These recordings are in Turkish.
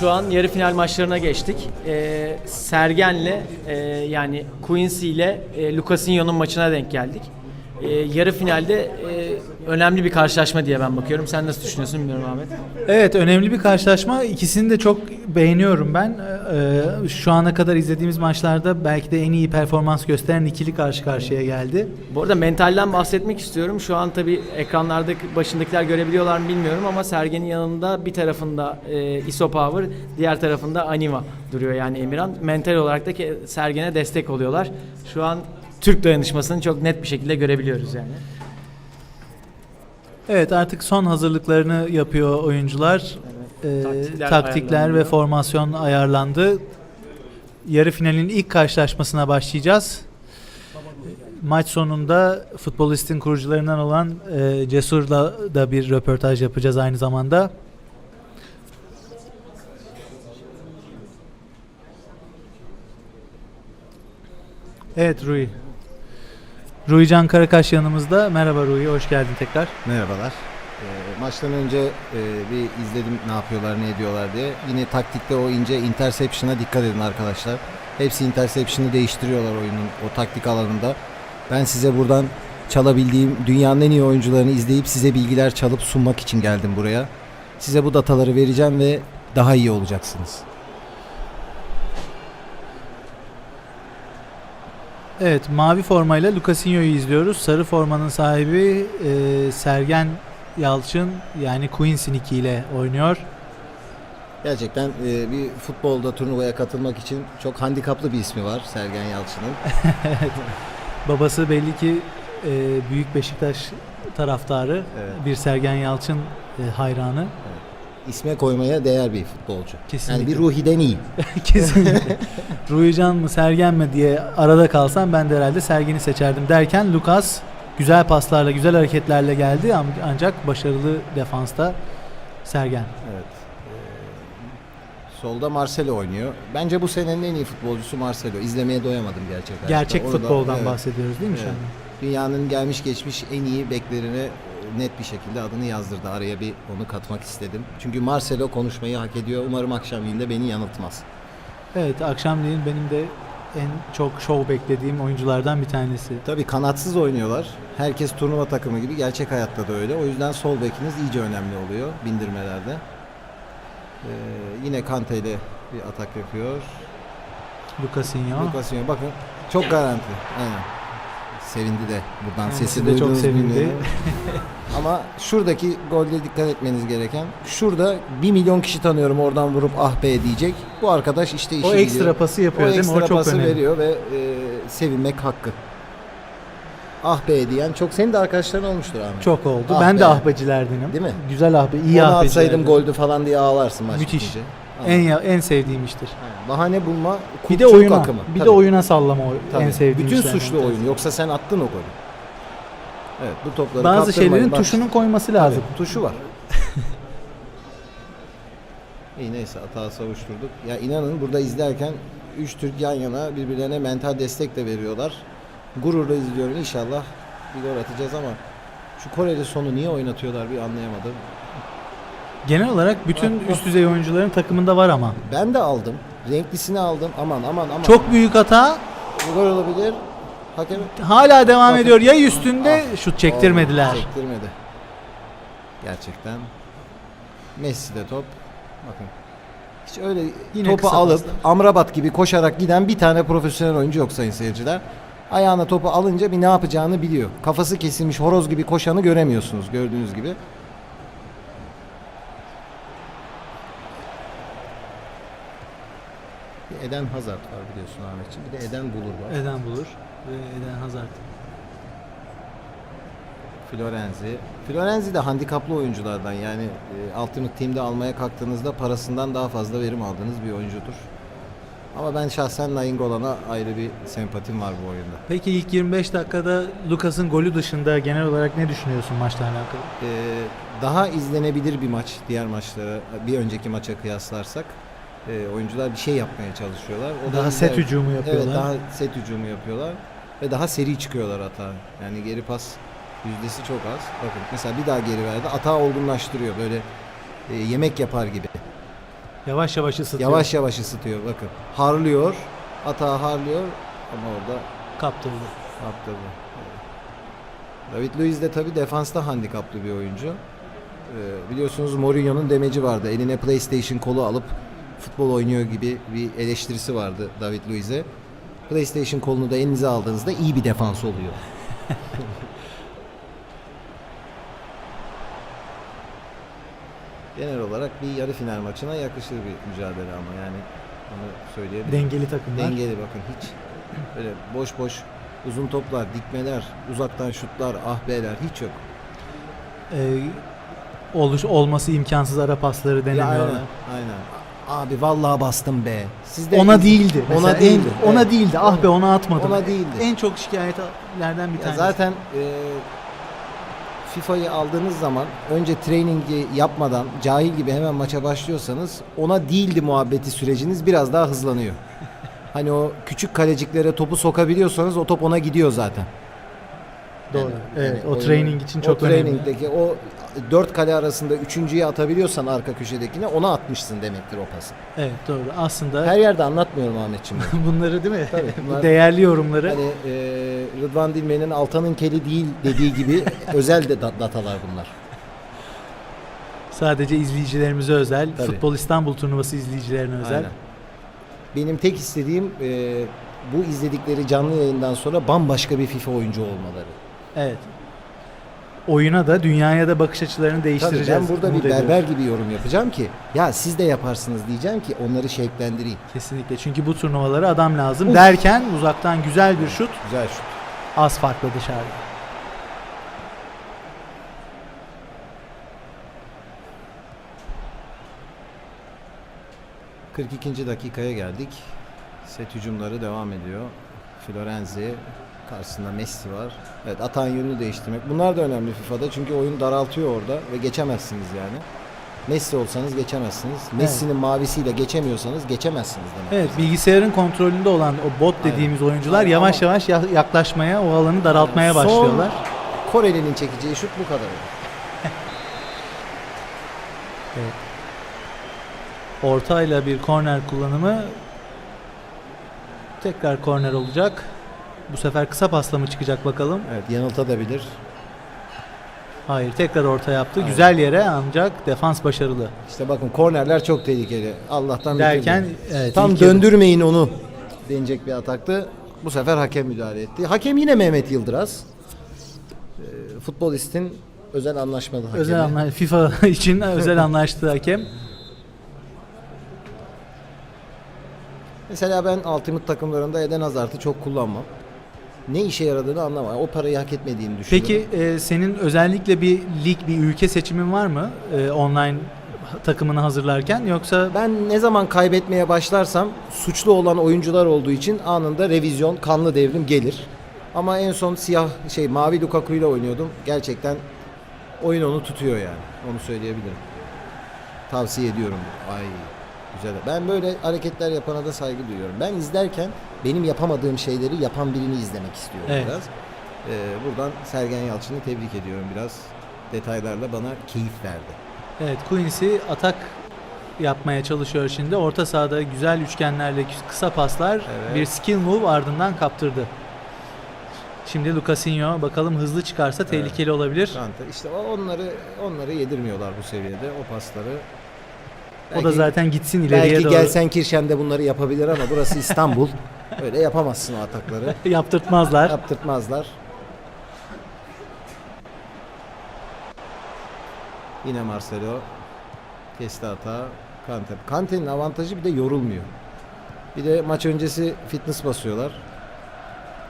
Şu an yarı final maçlarına geçtik. Ee, Sergen'le e, yani Quincy ile e, Lucasinho'nun maçına denk geldik. Ee, yarı finalde e, önemli bir karşılaşma diye ben bakıyorum. Sen nasıl düşünüyorsun bilmiyorum Ahmet. Evet önemli bir karşılaşma. İkisini de çok beğeniyorum ben. Ee, şu ana kadar izlediğimiz maçlarda belki de en iyi performans gösteren ikili karşı karşıya geldi. Bu arada mentalden bahsetmek istiyorum. Şu an tabii ekranlarda başındakiler görebiliyorlar mı bilmiyorum ama Sergen'in yanında bir tarafında e, Iso Power, diğer tarafında Anima duruyor yani Emirhan. Mental olarak da Sergen'e destek oluyorlar. Şu an Türk dayanışmasını çok net bir şekilde görebiliyoruz yani. Evet artık son hazırlıklarını yapıyor oyuncular. Ee, Taktikler taktikler ve formasyon ayarlandı. Yarı finalin ilk karşılaşmasına başlayacağız. Maç sonunda futbolistin kurucularından olan e, Cesur'la da bir röportaj yapacağız aynı zamanda. Evet Rui. Rui Can Karakaş yanımızda. Merhaba Rui, hoş geldin tekrar. Merhabalar. Ee, maçtan önce e, bir izledim ne yapıyorlar, ne ediyorlar diye. Yine taktikte o ince interception'a dikkat edin arkadaşlar. Hepsi interception'ı değiştiriyorlar oyunun o taktik alanında. Ben size buradan çalabildiğim dünyanın en iyi oyuncularını izleyip size bilgiler çalıp sunmak için geldim buraya. Size bu dataları vereceğim ve daha iyi olacaksınız. Evet, mavi formayla Lucasinho'yu izliyoruz. Sarı formanın sahibi e, Sergen Yalçın yani Queen's Nick ile oynuyor. Gerçekten e, bir futbolda turnuvaya katılmak için çok handikaplı bir ismi var Sergen Yalçın'ın. Babası belli ki e, Büyük Beşiktaş taraftarı, Evet. bir Sergen Yalçın e, hayranı. İsme koymaya değer bir futbolcu. Kesinlikle. Yani bir ruhiden iyi. Kesinlikle. Ruican mı Sergen mi diye arada kalsam ben de herhalde Sergen'i seçerdim derken Lucas güzel paslarla, güzel hareketlerle geldi ancak başarılı defansta Sergen. Evet. Ee, solda Marcelo oynuyor. Bence bu senenin en iyi futbolcusu Marcelo. İzlemeye doyamadım gerçekten. Gerçek Orada- futboldan evet, bahsediyoruz değil mi şu evet. anda? Dünyanın gelmiş geçmiş en iyi beklerine net bir şekilde adını yazdırdı. Araya bir onu katmak istedim. Çünkü Marcelo konuşmayı hak ediyor. Umarım akşamleyin de beni yanıltmaz. Evet akşamleyin benim de en çok şov beklediğim oyunculardan bir tanesi. Tabii kanatsız oynuyorlar. Herkes turnuva takımı gibi. Gerçek hayatta da öyle. O yüzden sol bekiniz iyice önemli oluyor bindirmelerde. Ee, yine Kante ile bir atak yapıyor. Lucasinho. Lukasinho bakın çok garanti. Aynen. Sevindi de buradan Kendisi sesi de çok sevindi. Ama şuradaki golde dikkat etmeniz gereken şurada bir milyon kişi tanıyorum oradan vurup ah be diyecek. Bu arkadaş işte işi O ekstra biliyor. pası o yapıyor değil mi? O çok pası önemli. veriyor ve e, sevinmek hakkı. Ah be diyen çok senin de arkadaşların olmuştur Ahmet. Çok oldu. Ah ben de be. ahbecilerdenim. Değil mi? Güzel ahbe, iyi Onu ahbecilerdim. atsaydım goldü falan diye ağlarsın maç Müthiş. bitince. En ya- en sevdiğim iştir. Aynen. Bahane bulma, Bir de oyuna, akımı. bir de Tabii. oyuna sallama o Tabii. en sevdiğim Bütün işlerden suçlu bir oyun. Yoksa sen attın o golü. Evet bu topları Bazı kaptırmayın. şeylerin Bak, tuşunun koyması tabii, lazım. tuşu var. İyi neyse hata savuşturduk. Ya inanın burada izlerken üç Türk yan yana birbirlerine mental destek de veriyorlar. Gururla izliyorum inşallah bir gol atacağız ama şu Koreli sonu niye oynatıyorlar bir anlayamadım. Genel olarak bütün üst düzey oyuncuların takımında var ama. Ben de aldım. Renklisini aldım. Aman aman aman. Çok büyük hata gol olabilir. Hakem hala devam Bakın. ediyor. Ya üstünde şut çektirmediler. Olmadı, Çektirmedi. Gerçekten. Messi de top. Bakın. Hiç öyle Yine topu kısa alıp paslar. Amrabat gibi koşarak giden bir tane profesyonel oyuncu yok sayın seyirciler. Ayağına topu alınca bir ne yapacağını biliyor. Kafası kesilmiş horoz gibi koşanı göremiyorsunuz gördüğünüz gibi. Eden Hazard var biliyorsun Ahmetciğim. Bir de Eden Bulur var. Eden bulur ve Eden Hazard. Florenzi. Florenzi de handikaplı oyunculardan yani e, Ultimate Team'de almaya kalktığınızda parasından daha fazla verim aldığınız bir oyuncudur. Ama ben şahsen Nainggolan'a ayrı bir sempatim var bu oyunda. Peki ilk 25 dakikada Lucas'ın golü dışında genel olarak ne düşünüyorsun maçla alakalı? Ee, daha izlenebilir bir maç diğer maçlara bir önceki maça kıyaslarsak. Ee, oyuncular bir şey yapmaya çalışıyorlar. O da Daha set hücumu yapıyorlar. Evet daha set hücumu yapıyorlar ve daha seri çıkıyorlar hata. Yani geri pas yüzdesi çok az. Bakın mesela bir daha geri verdi. Hata olgunlaştırıyor böyle e, yemek yapar gibi. Yavaş yavaş ısıtıyor. Yavaş yavaş ısıtıyor bakın. Harlıyor. Hata harlıyor ama orada kaptırdı. yaptı bu. David Luiz de tabi defansta handikaplı bir oyuncu. Ee, biliyorsunuz Mourinho'nun demeci vardı. Eline PlayStation kolu alıp futbol oynuyor gibi bir eleştirisi vardı David Luiz'e. PlayStation kolunu da elinize aldığınızda iyi bir defans oluyor. Genel olarak bir yarı final maçına yakışır bir mücadele ama yani onu söyleyebilirim. Dengeli takımlar. Dengeli bakın hiç böyle boş boş uzun toplar, dikmeler, uzaktan şutlar, ahbeler hiç yok. Ee, oluş olması imkansız ara pasları denemiyorlar. aynen, aynen. Abi vallahi bastım be. Siz de Ona değildi. Ona Mesela en- değildi. ona evet. değildi. Ah be ona atmadım. Ona değildi. En çok şikayetlerden bir tanesi. zaten e, FIFA'yı aldığınız zaman önce trainingi yapmadan cahil gibi hemen maça başlıyorsanız ona değildi muhabbeti süreciniz biraz daha hızlanıyor. Hani o küçük kaleciklere topu sokabiliyorsanız o top ona gidiyor zaten. Doğru. Yani- evet. yani o oyunun- training için çok o önemli. trainingdeki o dört kale arasında üçüncüyü atabiliyorsan arka köşedekine ona atmışsın demektir o pası. Evet doğru. Aslında Her yerde anlatmıyorum Ahmetciğim. bunları değil mi? Tabii, Bu bunlar- değerli yorumları. hani e, Rıdvan Dilmen'in Altan'ın keli değil dediği gibi özel de dat- datalar bunlar. Sadece izleyicilerimize özel. Tabii. Futbol İstanbul turnuvası izleyicilerine özel. Aynen. Benim tek istediğim e, bu izledikleri canlı yayından sonra bambaşka bir FIFA oyuncu olmaları. Evet. Oyuna da dünyaya da bakış açılarını Tabii değiştireceğiz. ben burada bir ediyorum. berber gibi yorum yapacağım ki ya siz de yaparsınız diyeceğim ki onları şevklendireyim. Kesinlikle. Çünkü bu turnuvalara adam lazım Uf. derken uzaktan güzel bir şut Güzel şut. az farklı dışarıda. Hı. 42. dakikaya geldik. Set hücumları devam ediyor. Florenzi karşısında Messi var. Evet atan yönünü değiştirmek. Bunlar da önemli FIFA'da çünkü oyun daraltıyor orada ve geçemezsiniz yani. Messi olsanız geçemezsiniz. Messi'nin mavisiyle geçemiyorsanız geçemezsiniz demek. Evet bilgisayarın kontrolünde olan o bot Aynen. dediğimiz oyuncular Aynen yavaş yavaş ya- yaklaşmaya, o alanı daraltmaya Son başlıyorlar. Koreli'nin çekeceği şut bu kadar. Ortayla bir korner kullanımı tekrar korner olacak. Bu sefer kısa pasla mı çıkacak bakalım? Evet yanıltabilir. Hayır tekrar orta yaptı. Aynen. Güzel yere ancak defans başarılı. İşte bakın kornerler çok tehlikeli. Allah'tan Derken evet, tam döndürmeyin onu denecek bir ataktı. Bu sefer hakem müdahale etti. Hakem yine Mehmet Yıldıraz. Ee, futbolistin özel anlaşmalı hakemi. Özel anla FIFA için özel anlaştığı hakem. Mesela ben Ultimate takımlarında Eden Hazard'ı çok kullanmam. Ne işe yaradığını anlamam. O parayı hak etmediğini düşünüyorum. Peki e, senin özellikle bir lig, bir ülke seçimin var mı e, online takımını hazırlarken yoksa Ben ne zaman kaybetmeye başlarsam suçlu olan oyuncular olduğu için anında revizyon, kanlı devrim gelir. Ama en son siyah şey mavi Lukaku ile oynuyordum. Gerçekten oyun onu tutuyor yani. Onu söyleyebilirim. Tavsiye ediyorum. Ay güzel. Ben böyle hareketler yapana da saygı duyuyorum. Ben izlerken benim yapamadığım şeyleri yapan birini izlemek istiyorum Evet. biraz. Ee, buradan Sergen Yalçın'ı tebrik ediyorum biraz. Detaylarla bana keyif verdi. evet Quincy atak yapmaya çalışıyor şimdi. Orta sahada güzel üçgenlerle kısa paslar, Evet. bir skill move ardından kaptırdı. Şimdi Lucasinho bakalım hızlı çıkarsa tehlikeli olabilir. Kante. İşte onları onları yedirmiyorlar bu seviyede o pasları. O da zaten gitsin ileriye belki doğru. gelsen Kirşen de bunları yapabilir ama burası İstanbul. Öyle yapamazsın o atakları. Yaptırtmazlar. Yaptırtmazlar. Yine Marcelo kesti hata. Kante. Kante'nin avantajı bir de yorulmuyor. Bir de maç öncesi fitness basıyorlar.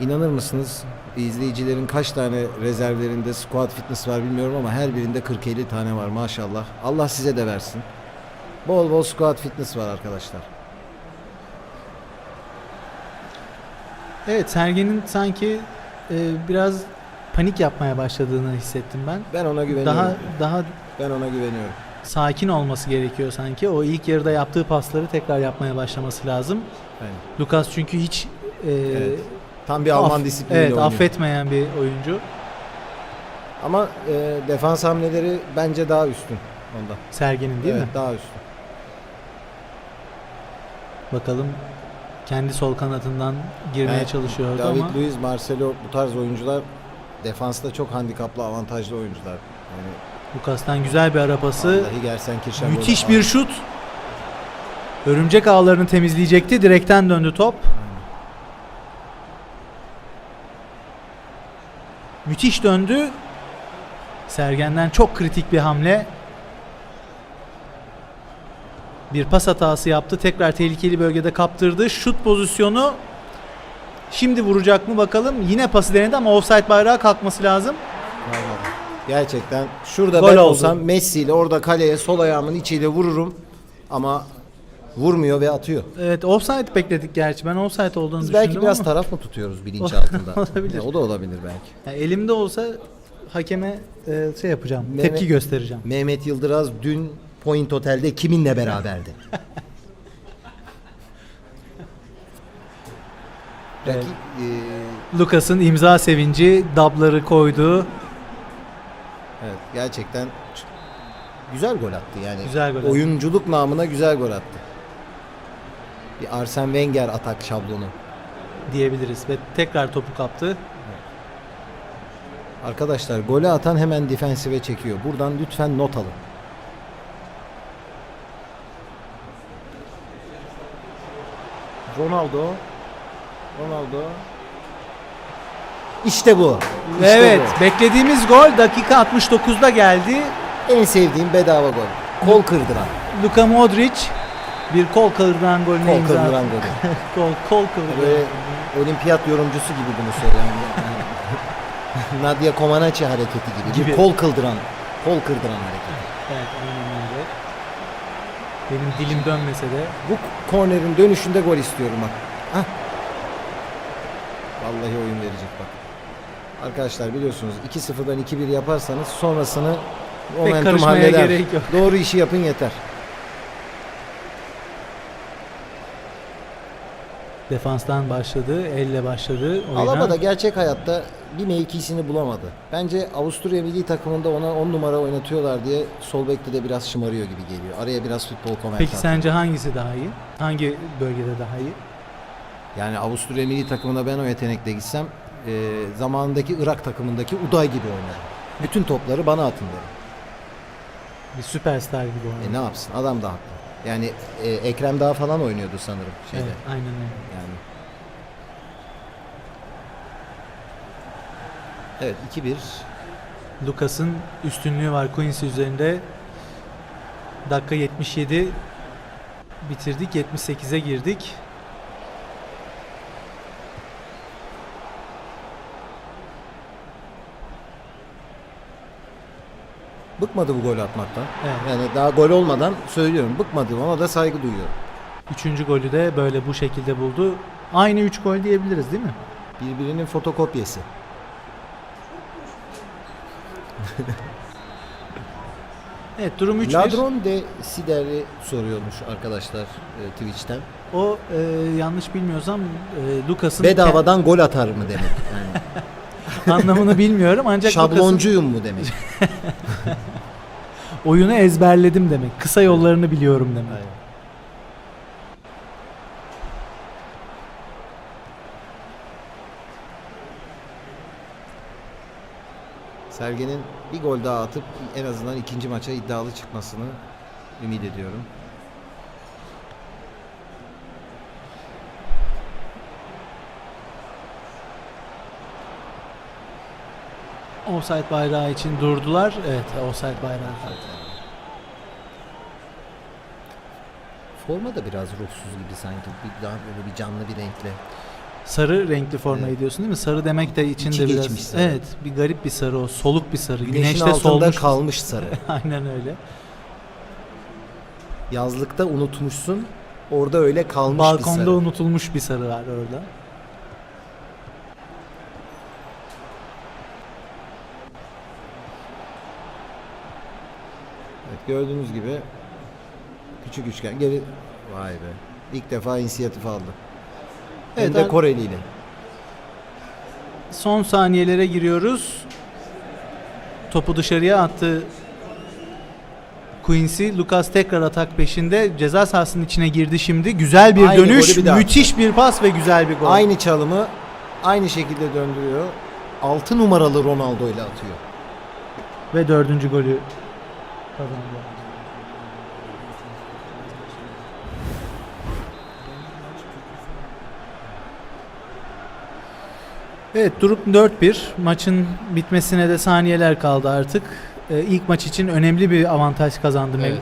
İnanır mısınız? İzleyicilerin kaç tane rezervlerinde squat fitness var bilmiyorum ama her birinde 40-50 tane var maşallah. Allah size de versin. Bol bol squat fitness var arkadaşlar. Evet Sergen'in sanki e, biraz panik yapmaya başladığını hissettim ben. Ben ona güveniyorum. Daha daha Ben ona güveniyorum. sakin olması gerekiyor sanki. O ilk yarıda yaptığı pasları tekrar yapmaya başlaması lazım. Aynen. Lucas çünkü hiç e, Evet. Tam bir Alman disipliniyle Evet, oynuyor. affetmeyen bir oyuncu. Ama e, defans hamleleri bence daha üstün onda. Sergen'in değil evet, mi? daha üstün. Bakalım kendi sol kanatından girmeye Evet, çalışıyordu David ama Luiz, Marcelo bu tarz oyuncular defansta çok handikaplı, avantajlı oyuncular. Yani Lucas'tan güzel bir arapası. Vallahi Gersenkirchen Müthiş bir şut. Örümcek ağlarını temizleyecekti. Direkten döndü top. Müthiş döndü. Sergen'den çok kritik bir hamle. Bir pas hatası yaptı. Tekrar tehlikeli bölgede kaptırdı. Şut pozisyonu. Şimdi vuracak mı bakalım. Yine pası denedi ama offside bayrağı kalkması lazım. Gerçekten şurada Gol ben oldu. olsam Messi ile orada kaleye sol ayağımın içiyle vururum ama vurmuyor ve atıyor. Evet offside bekledik gerçi. Ben offside olduğunu Biz düşündüm belki biraz ama. taraf mı tutuyoruz bilinç altında? Olabilir. Ya, o da olabilir belki. Ya elimde olsa hakeme e, şey yapacağım. Mehmet- Tepki göstereceğim. Mehmet Yıldıraz dün Point Otel'de kiminle beraberdi? Evet. Rakip, eee, Lucas'ın imza sevinci, dabları koydu. evet, gerçekten ç- güzel gol attı yani. Güzel gol attı. Oyunculuk namına güzel gol attı. Bir Arsene Wenger atak şablonu. diyebiliriz ve tekrar topu kaptı. Arkadaşlar golü atan hemen defensive çekiyor. Buradan lütfen not alın. Ronaldo. Ronaldo. İşte bu. İşte evet, beklediğimiz gol dakika 69'da geldi. bu. En sevdiğim bedava gol. Kol kırdıran. Luka Modric bir kol kırdıran golüne Kol imza kırdıran golü. Kol, kol kırdıran. Böyle olimpiyat yorumcusu gibi bunu söyleyen. Nadia Comaneci hareketi gibi. Gibi. Bir kol kıldıran. Kol kırdıran hareketi. Evet, aynen. Benim dilim dönmese de Bu kornerin dönüşünde gol istiyorum bak. Hah. Vallahi oyun verecek bak. Arkadaşlar biliyorsunuz 2-0'dan 2-1 yaparsanız sonrasını momentum halleder. Doğru işi yapın yeter. Defanstan başladı, elle başladı oyuna. Alaba da gerçek hayatta bir mevkisini bulamadı. Bence Avusturya milli takımında ona 10 numara oynatıyorlar diye sol bekte de biraz şımarıyor gibi geliyor. Araya biraz futbol komentar. Peki sence hangisi daha iyi? Hangi bölgede daha iyi? Yani Avusturya milli takımına ben o yetenekle gitsem e, zamanındaki Irak takımındaki Uday gibi oynarım. Bütün topları bana atın derim. Bir süperstar gibi E oynuyor. ne yapsın? Adam da haklı. Yani e, Ekrem Dağ falan oynuyordu sanırım şeyde. Evet, aynen öyle. Yani. Evet 2-1. Lucas'ın üstünlüğü var Quincy üzerinde. Dakika 77 bitirdik. 78'e girdik. Bıkmadı bu golü atmaktan. Evet. Yani daha gol olmadan söylüyorum. Bıkmadı. Ona da saygı duyuyorum. Üçüncü golü de böyle bu şekilde buldu. Aynı 3 gol diyebiliriz değil mi? Birbirinin fotokopyası. Evet durum 3-1. Ladron de Sider'i soruyormuş arkadaşlar e, Twitch'ten. O e, yanlış bilmiyorsam e, Lucas'ın Bedavadan gol atar mı demek. Anlamını bilmiyorum ancak şabloncuyum mu demek. oyunu ezberledim demek. Kısa yollarını biliyorum demek. Aynen. Sergen'in bir gol daha atıp en azından ikinci maça iddialı çıkmasını ümit ediyorum. Offside bayrağı için durdular. Evet, offside bayrağı. Forma da biraz ruhsuz gibi sanki. Bir daha böyle bir canlı bir renkle. Sarı renkli formayı Evet. diyorsun değil mi? Sarı demek de içinde İçi biraz. geçmiş sarı. Evet, bir garip bir sarı o. Soluk bir sarı. Güneşin Güneşte altında solmuş. kalmış sarı. Aynen öyle. Yazlıkta unutmuşsun. Orada öyle kalmış bir Balkonda sarı. unutulmuş bir sarı var orada. Evet, gördüğünüz gibi küçük üçgen geri vay be. İlk defa inisiyatif aldı. Hem Evet, de abi. Koreli ile. Son saniyelere giriyoruz. Topu dışarıya attı Quincy. Lucas tekrar atak peşinde. Ceza sahasının içine girdi şimdi. Güzel bir Aynı dönüş, golü bir daha müthiş bir pas ve güzel bir gol. Aynı çalımı aynı şekilde döndürüyor. 6 numaralı Ronaldo ile atıyor. Ve dördüncü golü kazandı. Evet durum 4-1. Maçın bitmesine de saniyeler kaldı artık. Ee, ilk maç için önemli bir avantaj kazandı Evet.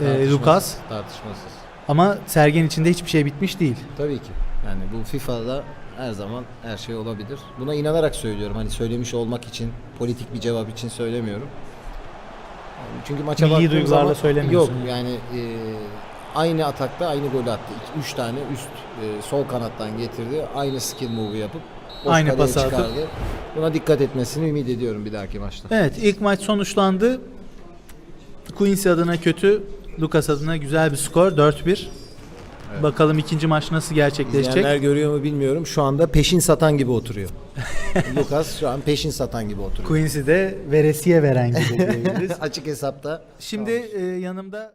e, Tartışmasız, Lucas. Tartışmasız. Ama Sergen için de hiçbir şey bitmiş değil. Tabii ki. Yani bu FIFA'da her zaman her şey olabilir. Buna inanarak söylüyorum. Hani söylemiş olmak için, politik bir cevap için söylemiyorum. Yani çünkü maça Milli baktığım duygularla zaman söylemiyorsun. Yok yani e, aynı atakta aynı golü attı. 3 tane üst e, sol kanattan getirdi. Aynı skill move'u yapıp boş Aynı kaleye pası atıp. çıkardı. Buna dikkat etmesini ümit ediyorum bir dahaki maçta. Evet ilk maç sonuçlandı. Quincy adına kötü, Lucas adına güzel bir skor 4-1. Bakalım ikinci maç nasıl gerçekleşecek. İzleyenler görüyor mu bilmiyorum. Şu anda peşin satan gibi oturuyor. Lucas şu an peşin satan gibi oturuyor. Quincy de veresiye veren gibi diyebiliriz. Açık hesapta. Şimdi e, yanımda